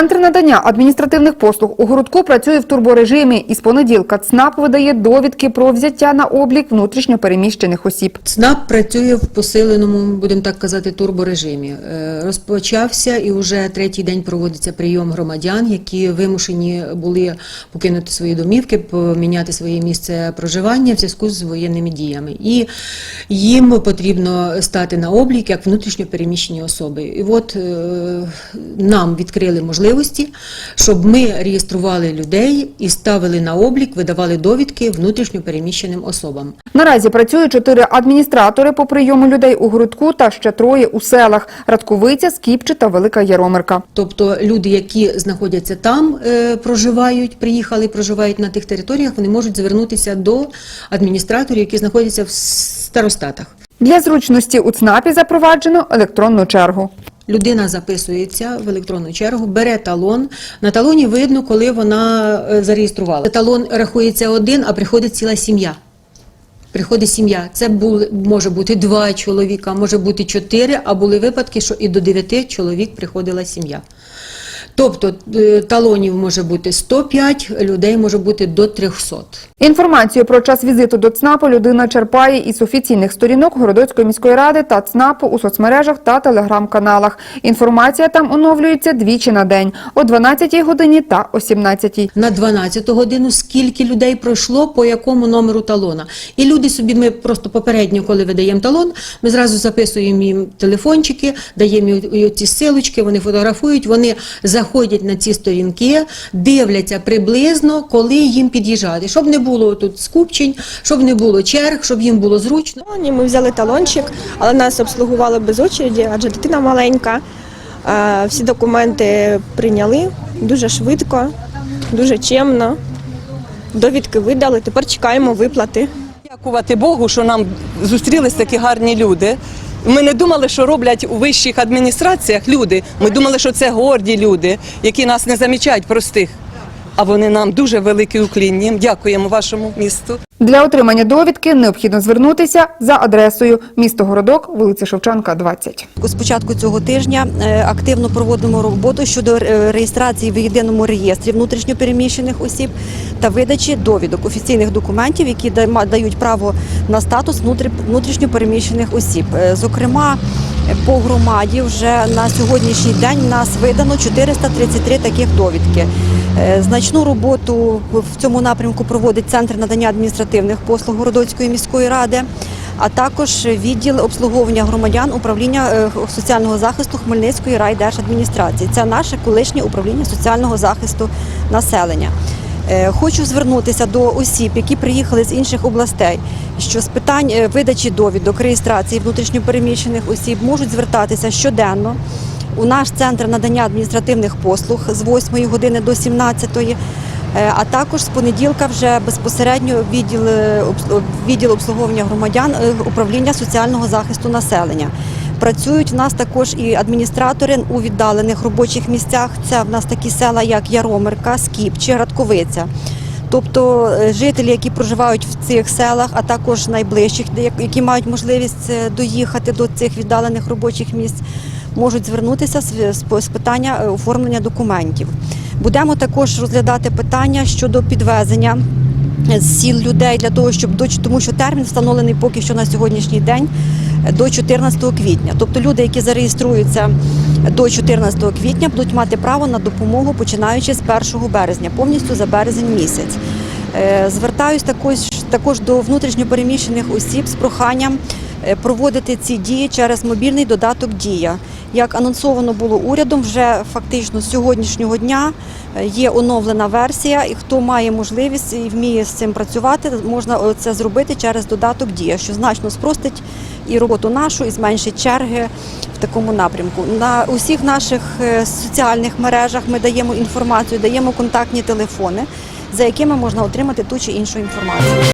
Центр надання адміністративних послуг у городку працює в турборежимі і з понеділка ЦНАП видає довідки про взяття на облік внутрішньопереміщених осіб. ЦНАП працює в посиленому, будемо так казати, турборежимі. Е, Розпочався і вже третій день проводиться прийом громадян, які вимушені були покинути свої домівки, поміняти своє місце проживання в зв'язку з воєнними діями. І їм потрібно стати на облік як внутрішньопереміщені особи. І от е, нам відкрили можливості, щоб ми реєстрували людей і ставили на облік, видавали довідки внутрішньопереміщеним особам. Наразі працюють чотири адміністратори по прийому людей у городку та ще троє у селах – Радковиця, Скіпче та Велика Яромирка. Тобто люди, які знаходяться там, е, проживають, приїхали, проживають на тих територіях, вони можуть звернутися до адміністраторів, які знаходяться в старостатах. Для зручності у ЦНАПі запроваджено електронну чергу. Людина записується в електронну чергу, бере талон. На талоні видно, коли вона е, зареєструвала. Талон рахується один, а приходить ціла сім'я. Приходить сім'я. Це були, може бути два чоловіка, може бути чотири, а були випадки, що і до дев'яти чоловік приходила сім'я. Тобто е, талонів може бути 105, людей може бути до 300. Інформацію про час візиту до ЦНАПу людина черпає із офіційних сторінок Городоцької міської ради та ЦНАПу у соцмережах та телеграм-каналах. Інформація там оновлюється двічі на день – о 12 годині та о 17 на 12 годину, скільки людей пройшло, по якому номеру талона. І люди собі, ми просто попередньо, коли видаємо талон, ми зразу записуємо їм телефончики, даємо їм ці силочки, вони фотографують, вони заходять на ці сторінки, дивляться приблизно, коли їм під'їжджати, щоб не було тут скупчень, щоб не було черг, щоб їм було зручно. Талоні Ми взяли талончик, але нас обслугували без очереді, адже дитина маленька. Всі документи прийняли дуже швидко, дуже чемно. Довідки видали. Тепер чекаємо виплати. Дякувати Богу, що нам зустрілись такі гарні люди. Ми не думали, що роблять у вищих адміністраціях люди. Ми думали, що це горді люди, які нас не замічають простих. А вони нам дуже великі уклінні. Дякуємо вашому місту. Для отримання довідки необхідно звернутися за адресою місто Городок, вулиця Шевченка, 20. З початку цього тижня е, активно проводимо роботу щодо е, реєстрації в єдиному реєстрі внутрішньопереміщених осіб та видачі довідок офіційних документів, які дають право на статус внутрі- внутрішньопереміщених осіб. Е, Зокрема, по громаді вже на сьогоднішній день нас видано 433 таких довідки. Е, Значну роботу в цьому напрямку проводить центр надання адміністративних послуг Городоцької міської ради а також відділ обслуговування громадян управління е, соціального захисту Хмельницької райдержадміністрації. Це наше колишнє управління соціального захисту населення. Е, Хочу звернутися до осіб, які приїхали з інших областей, що з питань е, видачі довідок, реєстрації внутрішньопереміщених осіб можуть звертатися щоденно у наш центр надання адміністративних послуг з 8 години до 17 Е, а також з понеділка вже безпосередньо відділ, відділ обслуговування громадян управління соціального захисту населення. Працюють в нас також і адміністратори у віддалених робочих місцях. Це в нас такі села, як Яромирка, Скіп чи Радковиця. Тобто е, жителі, які проживають в цих селах, а також найближчих, які мають можливість е, доїхати до цих віддалених робочих місць, можуть звернутися з, питання е, оформлення документів. Будемо також розглядати питання щодо підвезення з сіл людей для того, щоб тому, що термін встановлений поки що на сьогоднішній день до 14 квітня. Тобто люди, які зареєструються до 14 квітня, будуть мати право на допомогу починаючи з 1 березня, повністю за березень місяць. Е, Звертаюсь також, також до внутрішньопереміщених осіб з проханням е, проводити ці дії через мобільний додаток Дія. Як анонсовано було урядом, вже фактично з сьогоднішнього дня е, є оновлена версія, і хто має можливість і вміє з цим працювати, можна це зробити через додаток Дія, що значно спростить і роботу нашу, і зменшить черги в такому напрямку. На усіх наших е, соціальних мережах ми даємо інформацію, даємо контактні телефони, за якими можна отримати ту чи іншу інформацію.